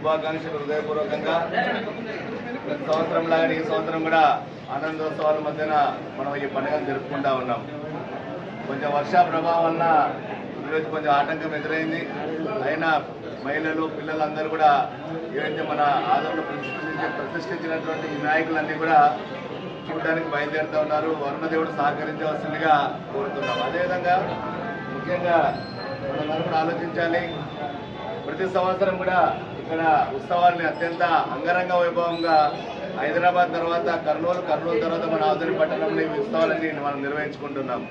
శుభాకాంక్షలు హృదయపూర్వకంగా. ప్రతి సంవత్సరం లాగా ఈ సంవత్సరం కూడా ఆనందోత్సవాల మధ్యన మనం ఈ పండుగను జరుపుకుంటా ఉన్నాం. కొంచెం వర్ష ప్రభావం వలన ఈరోజు కొంచెం ఆటంకం ఎదురైంది. అయినా మహిళలు పిల్లలందరూ కూడా ఏవైతే మన ఆదరణ ప్రతిష్ఠించినటువంటి ఈ నాయకులన్నీ కూడా చూడడానికి బయలుదేరుతూ ఉన్నారు. వరుణదేవుడు సహకరించవలసిందిగా కోరుతున్నాం. అదేవిధంగా ముఖ్యంగా మనందరూ కూడా ఆలోచించాలి. ప్రతి సంవత్సరం కూడా ఇక్కడ ఉత్సవాల్ని అత్యంత అంగరంగ వైభవంగా హైదరాబాద్ తర్వాత కర్నూలు కర్నూలు తర్వాత మన ఆధునిక పట్టణంలో ఈ ఉత్సవాలన్నీ మనం నిర్వహించుకుంటున్నాం.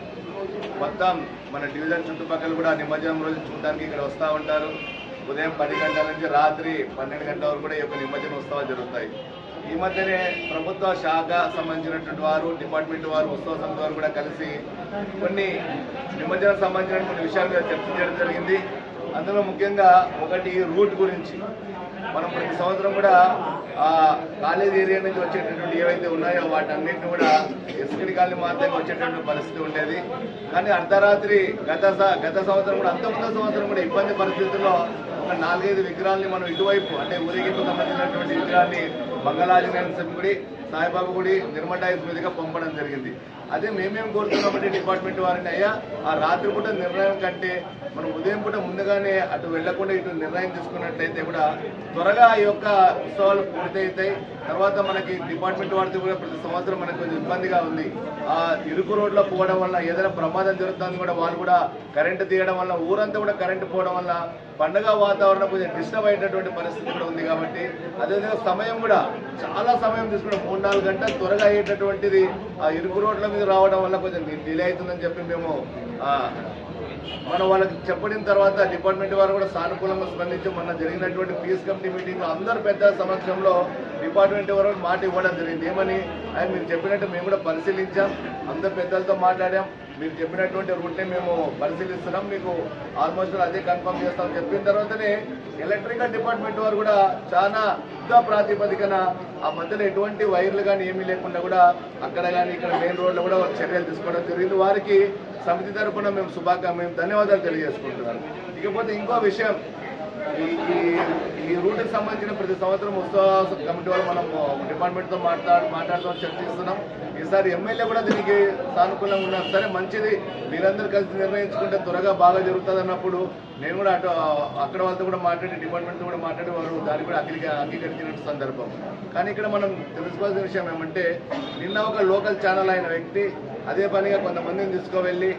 మొత్తం మన డివిజన్ చుట్టుపక్కల కూడా నిమజ్జనం రోజు చూడడానికి ఇక్కడ వస్తూ ఉంటారు. ఉదయం పది గంటల నుంచి రాత్రి పన్నెండు గంటల వరకు కూడా ఈ యొక్క నిమజ్జన ఉత్సవాలు జరుగుతాయి. ఈ మధ్యనే ప్రభుత్వ శాఖ సంబంధించినటువంటి వారు డిపార్ట్మెంట్ వారు ఉత్సవ సమితి వారు కూడా కలిసి కొన్ని నిమజ్జనం సంబంధించిన కొన్ని విషయాల చర్చించడం జరిగింది. అందులో ముఖ్యంగా ఒకటి రూట్ గురించి. మనం ప్రతి సంవత్సరం కూడా ఆ కాలేజ్ ఏరియా నుంచి వచ్చేటటువంటి ఏవైతే ఉన్నాయో వాటన్నిటిని కూడా ఎస్కిడి కాలనీ మాత్రమే వచ్చేటటువంటి పరిస్థితి ఉండేది. కానీ అర్ధరాత్రి గత గత సంవత్సరం కూడా అంతకుముందు సంవత్సరం కూడా ఇబ్బంది పరిస్థితుల్లో ఒక నాలుగైదు విగ్రహాలని మనం ఇటువైపు అంటే ఊరేగింపు సంబంధించినటువంటి విగ్రహాన్ని మంగళాజనేయ స్వామి గుడి సాయిబాబా గుడి నిర్మటాయిస్ మీదుగా పంపడం జరిగింది. అదే మేమేం కోరుతున్నామంటే డిపార్ట్మెంట్ వారిని అయ్యా ఆ రాత్రి పూట నిర్ణయం కంటే మనం ఉదయం పూట ముందుగానే అటు వెళ్ళకుండా ఇటు నిర్ణయం తీసుకున్నట్లయితే కూడా త్వరగా ఈ యొక్క ఉత్సవాలు పూర్తయితాయి. తర్వాత మనకి డిపార్ట్మెంట్ వారితో కూడా ప్రతి సంవత్సరం మనకు కొంచెం ఇబ్బందిగా ఉంది. ఆ ఇరుకు రోడ్లో పోవడం వల్ల ఏదైనా ప్రమాదం జరుగుతుంది కూడా వాళ్ళు కూడా కరెంటు తీయడం వల్ల ఊరంతా కూడా కరెంటు పోవడం వల్ల పండగ వాతావరణం కొంచెం డిస్టర్బ్ అయ్యేటటువంటి పరిస్థితి కూడా ఉంది కాబట్టి అదేవిధంగా సమయం కూడా చాలా సమయం తీసుకుంటే మూడు నాలుగు గంటలు త్వరగా అయ్యేటటువంటిది ఆ ఇరుకు రోడ్ల మీద రావడం వల్ల కొంచెం డిలే అవుతుందని చెప్పి మేము మనం వాళ్ళకి చెప్పిన తర్వాత డిపార్ట్మెంట్ వారు కూడా సానుకూలంగా స్పందించి మొన్న జరిగినటువంటి పీస్ కమిటీ మీటింగ్ అందరు పెద్ద సమక్షంలో డిపార్ట్మెంట్ వారు మాట ఇవ్వడం జరిగింది. ఏమని ఆయన మీరు చెప్పినట్టు మేము కూడా పరిశీలించాం అందరు పెద్దలతో మాట్లాడాం. మీరు చెప్పినటువంటి రూట్ని మేము పరిశీలిస్తున్నాం. మీకు ఆల్మోస్ట్ అదే కన్ఫర్మ్ చేస్తాం. చెప్పిన తర్వాతనే ఎలక్ట్రికల్ డిపార్ట్మెంట్ వారు కూడా చాలా యుద్ధ ప్రాతిపదికన ఆ మధ్యలో ఎటువంటి వైర్లు కానీ ఏమీ లేకుండా కూడా అక్కడ కానీ ఇక్కడ మెయిన్ రోడ్లో కూడా చర్యలు తీసుకోవడం జరిగింది. వారికి సమితి తరఫున మేము శుభాకా మేము ధన్యవాదాలు తెలియజేసుకుంటున్నాను. ఇకపోతే ఇంకో విషయం ఈ ఈ- రూట్కి సంబంధించిన ప్రతి సంవత్సరం ఉత్సవ కమిటీ వాళ్ళు మనం డిపార్ట్మెంట్తో మాట్లాడు మాట్లాడుతూ చర్చిస్తున్నాం. ఈసారి ఎమ్మెల్యే కూడా దీనికి సానుకూలంగా ఉన్నారు. సరే మంచిది. మీరందరూ కలిసి నిర్ణయించుకుంటే త్వరగా బాగా జరుగుతుంది అన్నప్పుడు నేను కూడా అటు అక్కడ వాళ్ళతో కూడా మాట్లాడి డిపార్ట్మెంట్తో కూడా మాట్లాడి వారు దాన్ని కూడా అంగీక అంగీకరించిన సందర్భం. కానీ ఇక్కడ మనం తెలుసుకోవాల్సిన విషయం ఏమంటే నిన్న ఒక లోకల్ ఛానల్ అయిన వ్యక్తి అదే పనిగా కొంతమందిని తీసుకువెళ్ళి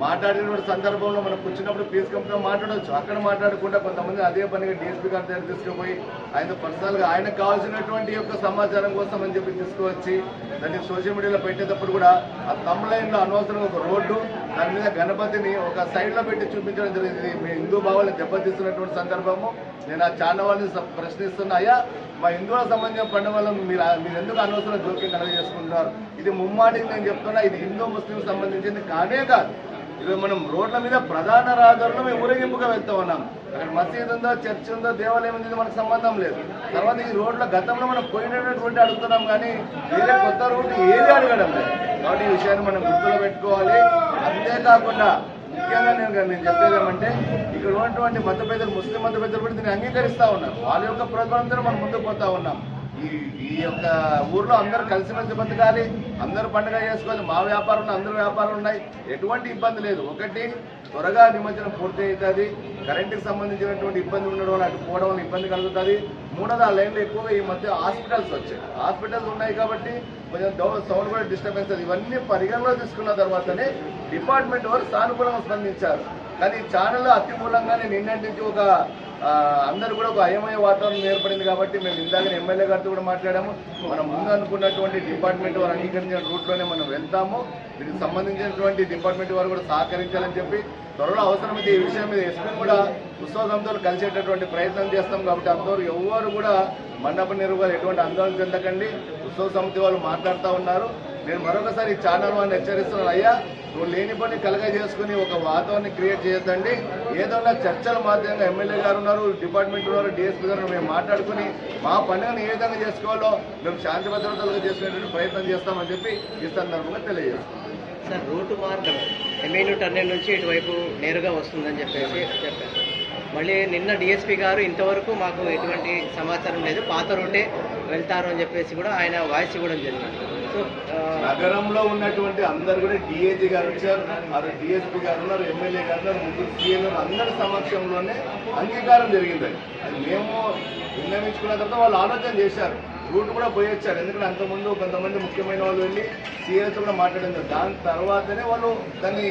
మాట్లాడిన సందర్భంలో మనం కూర్చున్నప్పుడు పీస్ కంపెనీలో మాట్లాడవచ్చు అక్కడ మాట్లాడకుండా కొంతమంది అదే పనిగా డిఎస్పీ గారి దగ్గర తీసుకుపోయి ఆయన పర్సనల్గా ఆయనకు కావాల్సినటువంటి యొక్క సమాచారం కోసం అని చెప్పి తీసుకువచ్చి దాన్ని సోషల్ మీడియాలో పెట్టేటప్పుడు కూడా ఆ తమ్ అనవసరం అనవసరంగా ఒక రోడ్డు దాని మీద గణపతిని ఒక సైడ్లో పెట్టి చూపించడం జరిగింది. మీ హిందూ భావాలను దెబ్బతీస్తున్నటువంటి సందర్భము. నేను ఆ ఛానల్ వాళ్ళని ప్రశ్నిస్తున్నాయా ప్రశ్నిస్తున్నా అయ్యా మా హిందువుల సంబంధించిన పండుగ వల్ల మీరు మీరు ఎందుకు అనవసరం జోక్యం కలగజేసుకుంటున్నారు? ఇది ముమ్మాటికి నేను చెప్తున్నా ఇది హిందూ ముస్లిం సంబంధించింది కానే కాదు. ఇవి మనం రోడ్ల మీద ప్రధాన రహదారులు మేము ఊరేగింపుగా వెళ్తా ఉన్నాం. అక్కడ మసీదు ఉందో చర్చ్ ఉందో దేవాలయం ఉంది మనకు సంబంధం లేదు. తర్వాత ఈ రోడ్ల గతంలో మనం పోయినటువంటి అడుగుతున్నాం కానీ వేరే కొత్త రోడ్డు ఏది అడగడం లేదు. కాబట్టి ఈ విషయాన్ని మనం గుర్తులో పెట్టుకోవాలి. అంతేకాకుండా ముఖ్యంగా నేను నేను చెప్పేది ఏమంటే ఇక్కడ ఉన్నటువంటి మత పెద్దలు ముస్లిం మత పెద్దలు కూడా దీన్ని అంగీకరిస్తూ ఉన్నారు. వాళ్ళ యొక్క ప్రోగ్రాంతో మనం ముందుకు పోతా ఉన్నాం. ఈ ఈ యొక్క ఊర్లో అందరూ కలిసిమెలిసి బతకాలి అందరూ పండుగ చేసుకోవాలి మా వ్యాపారంలో అందరూ వ్యాపారాలు ఉన్నాయి. ఎటువంటి ఇబ్బంది లేదు. ఒకటి త్వరగా నిమజ్జనం పూర్తి అవుతుంది. కరెంటుకి సంబంధించినటువంటి ఇబ్బంది ఉండడం వల్ల అటు పోవడం వల్ల ఇబ్బంది కలుగుతుంది. మూడోది ఆ లైన్లో ఎక్కువగా ఈ మధ్య హాస్పిటల్స్ వచ్చాయి. హాస్పిటల్స్ ఉన్నాయి కాబట్టి కొంచెం సౌండ్ కూడా డిస్టర్బెన్స్ అది. ఇవన్నీ పరిగణలో తీసుకున్న తర్వాతనే డిపార్ట్మెంట్ వారు సానుకూలంగా స్పందించారు. కానీ ఛానల్లో అతి మూలంగానే నిన్నటి నుంచి ఒక అందరూ కూడా ఒక అయమయ వాతావరణం ఏర్పడింది కాబట్టి మేము ఇందాక ఎమ్మెల్యే గారితో కూడా మాట్లాడాము. మనం ముందు అనుకున్నటువంటి డిపార్ట్మెంట్ వారు అంగీకరించిన రూట్లోనే మనం వెళ్తాము. దీనికి సంబంధించినటువంటి డిపార్ట్మెంట్ వారు కూడా సహకరించాలని చెప్పి త్వరలో అవసరమైతే ఈ విషయం మీద ఎస్పీ కూడా ఉత్సవ కలిసేటటువంటి ప్రయత్నం చేస్తాం కాబట్టి అందరూ ఎవరు కూడా మండప నిర్వహణ ఎటువంటి ఆందోళన చెందకండి. ఉత్సవ సమితి వాళ్ళు మాట్లాడుతూ ఉన్నారు. నేను మరొకసారి ఛానల్ వాళ్ళని హెచ్చరిస్తున్నాను. అయ్యా నువ్వు లేని పని కలగ చేసుకుని ఒక వాతావరణం క్రియేట్ చేయొద్దండి. ఏదైనా చర్చల మాధ్యంగా ఎమ్మెల్యే గారు ఉన్నారు డిపార్ట్మెంట్ ఉన్నారు డిఎస్పీ గారు మేము మాట్లాడుకుని మా పండుగను ఏ విధంగా చేసుకోవాలో మేము శాంతి భద్రతలుగా చేసుకునేటువంటి ప్రయత్నం చేస్తామని చెప్పి ఈ సందర్భంగా తెలియజేస్తాం సార్ రూట్ మార్గం. ఎమ్మెల్యూ టర్నల్ నుంచి ఇటువైపు నేరుగా వస్తుందని చెప్పేసి చెప్పారు. మళ్ళీ నిన్న డిఎస్పీ గారు ఇంతవరకు మాకు ఎటువంటి సమాచారం లేదు. పాత రూటే వెళ్తారు అని చెప్పేసి కూడా ఆయన వాయిస్ ఇవ్వడం జరిగింది. సో నగరంలో ఉన్నటువంటి అందరు కూడా డిఏజీ గారు వచ్చారు మరి డిఎస్పీ గారు ఉన్నారు ఎమ్మెల్యే గారు ఉన్నారు ముగ్గురు సీఎం అందరి సమక్షంలోనే అంగీకారం జరిగింది. అది మేము విన్నవించుకున్న తర్వాత వాళ్ళు ఆలోచన చేశారు. రూట్ కూడా పోయొచ్చారు ఎందుకంటే అంతకుముందు కొంతమంది ముఖ్యమైన వాళ్ళు వెళ్ళి సీఎస్ కూడా మాట్లాడింది దాని తర్వాతనే వాళ్ళు దాన్ని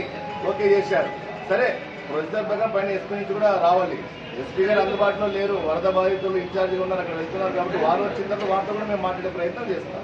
ఓకే చేశారు. సరే ప్రొసీజర్ ప్రకారం పైన ఎస్పీ నుంచి కూడా రావాలి. ఎస్పీ గారు అందుబాటులో లేరు వరద బాధితులు ఇన్ఛార్జిగా ఉన్నారు అక్కడ వెళ్తున్నారు కాబట్టి వారు వచ్చిన తర్వాత వారితో కూడా మేము మాట్లాడే ప్రయత్నం చేస్తాం.